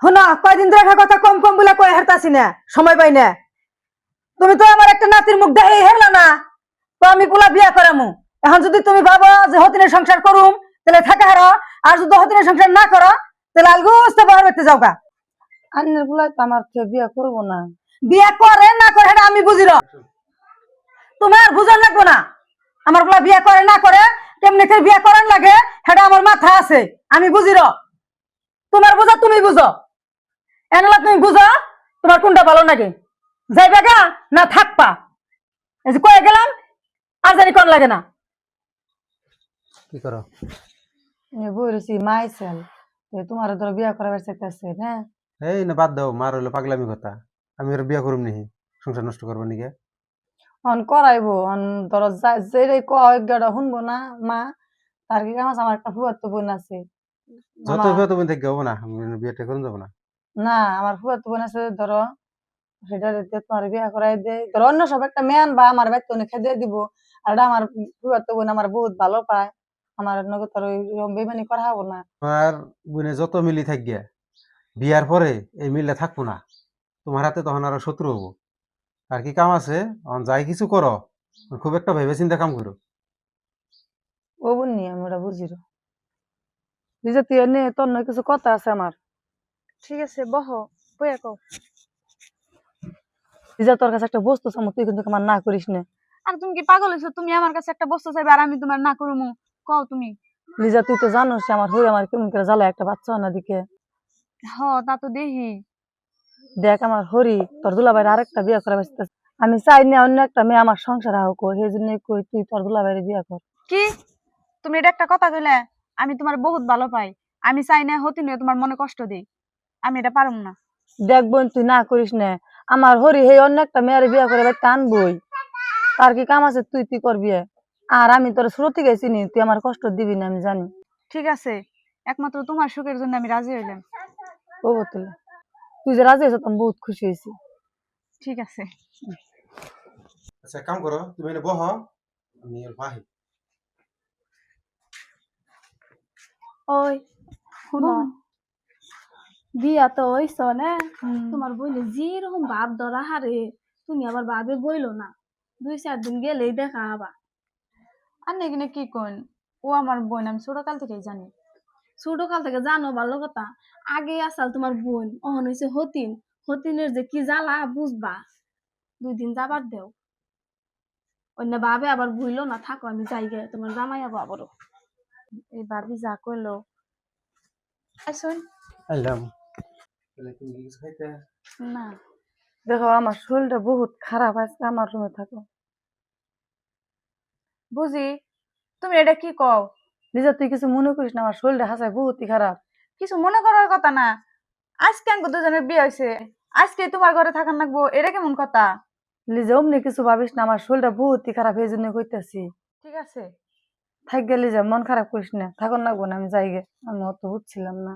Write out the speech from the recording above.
শোনো কয়দিন ধরে কথা কম কম বলে কয়ে হারতাছি না সময় পাই না। তুমি তো আমার একটা নাতির মুখ দেখে হেরলা না তো আমি পোলা বিয়া করামু। এখন যদি তুমি ভাবো যে হতিনের সংসার করুম তাহলে থাকে হারো আর যদি হতিনের সংসার না করো তাহলে আলগুস্তে বাহার করতে যাও গা। আন্নের গুলাই তো আমার থেকে বিয়া করব না। বিয়া করে না করে সেটা আমি বুঝির তোমার বুঝার লাগবো না। আমার পোলা বিয়া করে না করে কেমনি বিয়া করার লাগে সেটা আমার মাথা আছে আমি বুঝির তোমার বুঝা তুমি বুঝো। এনেলা তুমি বুঝো তোমার কোনটা ভালো লাগে যাইবে গা না থাকবা? এই যে কয়ে গেলাম আর জানি কোন লাগে না। কি করো? বই রয়েছি মাইছেল তোমার ধরো বিয়া করাবার চাইতেছে না? এই না বাদ দাও মার হইল পাগলামি কথা। আমি আর বিয়া করুম নিহি সংসার নষ্ট করব নিকে? অন করাইবো অন ধরো যা- যেটাই কয় গেটা শুনব না মা তার কি কাম আছে? আমার একটা ফুয়ার তো বোন আছে। যত আমার- বিয়া তুমি থেকে যাব না আমি বিয়েটা করুন যাব না। না আমার ফুয়ার তো বোন আছে ধরো সেটা দিয়ে তোমার বিয়া করাই দে ধরো অন্য সব একটা মেয়ান বা আমার বাড়িতে অনেক খেতে দিব। আর এটা আমার ফুয়ার তো বোন আমার বহুত ভালো পায়। আমার নগদ তোর বেমানি করা হব না। তোমার বোনে যত মিলি থাকিয়া বিয়ার পরে এই মিলটা থাকব না। তোমার হাতে তখন আরও শত্রু হব। আর কি কাম আছে? যাই কিছু করো খুব একটা ভেবে চিন্তা কাম করো। ও বোন নিয়ে আমি ওটা বুঝি নিজে তুই নে তোর নয় কিছু কথা আছে আমার। ঠিক আছে বহ বইয়া কও। নিজে তোর কাছে একটা বস্তু চামো তুই কিন্তু আমার না করিস না। আর তুমি কি পাগল হয়েছো তুমি আমার কাছে একটা বস্তু চাইবে আর আমি তোমার না করব কও তুমি। লিজা তুই তো জানোস আমার হয়ে আমার কেমন করে জ্বালা একটা বাচ্চা না দিকে। হ তা তো দেখি। দেখ আমার হরি তোর দুলাভাইয়ের আরেকটা বিয়ে করা ব্যস্ত আমি চাই না অন্য একটা মেয়ে আমার সংসার হোক সেই জন্য কই তুই তোর দুলাভাইয়ের বিয়ে কর। কি? তুমি এটা একটা কথা কইলে আমি তোমার বহুত ভালো পাই। আমি চাই না হতি নিয়ে তোমার মনে কষ্ট দেই। আমি এটা পারুম না। দেখ বোন তুই না করিস না। আমার হরি হে অন্য একটা মেয়ের বিয়ে করে আনবই তার কি কাম আছে? তুই তুই করবি আর আমি তোর শুরু থেকে চিনি তুই আমার কষ্ট দিবি না আমি জানি। ঠিক আছে একমাত্র তোমার সুখের জন্য আমি রাজি হইলাম। ও বতুলে তুই যে রাজি হয়েছ আমি বহুত খুশি হয়েছি। ঠিক আছে। আচ্ছা কাম করো তুমি এনে বহ আমি আর বাহি ওই শুনো। বিয়া তো হইছ না? তোমার বইলে যেরকম ভাব ধরা হারে তুমি আবার ভাবে বইলো না? দুই চার দিন গেলেই দেখা আবার আর না কি কোন ও আমার বোন আমি ছোটকাল থেকেই জানি। ছোট কাল থেকে জানো ভালো কথা? আগে আসাল তোমার বোন অহন হয়েছে হতিন। হতিনের যে কি জ্বালা বুঝবা? দুই দিন যাবার দেও। অন্য ভাবে আবার ভুইলো না থাকো আমি যাই গে তোমার জামাই আবো আবারও। এই ভাবি যা কইলো। আসুন আইলাম তাহলে তুমি কি কিছু খাইতে দেখো, আমার শরীরটা বহুত খারাপ, আজকে আমার রুমে থাকো। বুঝি? তুমি এটা কি কও? তুই কিছু মনে করিস না, আমার শরীরটা হাসায় বহুতই খারাপ। কিছু মনে করার কথা না। আজকে দুজনের বিয়ে হয়েছে আজকে তোমার ঘরে থাকার লাগবো, এটা কেমন কথা? লিজে অমনি কিছু ভাবিস না, আমার শরীরটা বহুতই খারাপ, এই জন্য কইতেছি। ঠিক আছে? থাক গেলি যা মন খারাপ করিস না থাকুন লাগবো না, আমি যাই গে। আমি অত বুঝছিলাম না।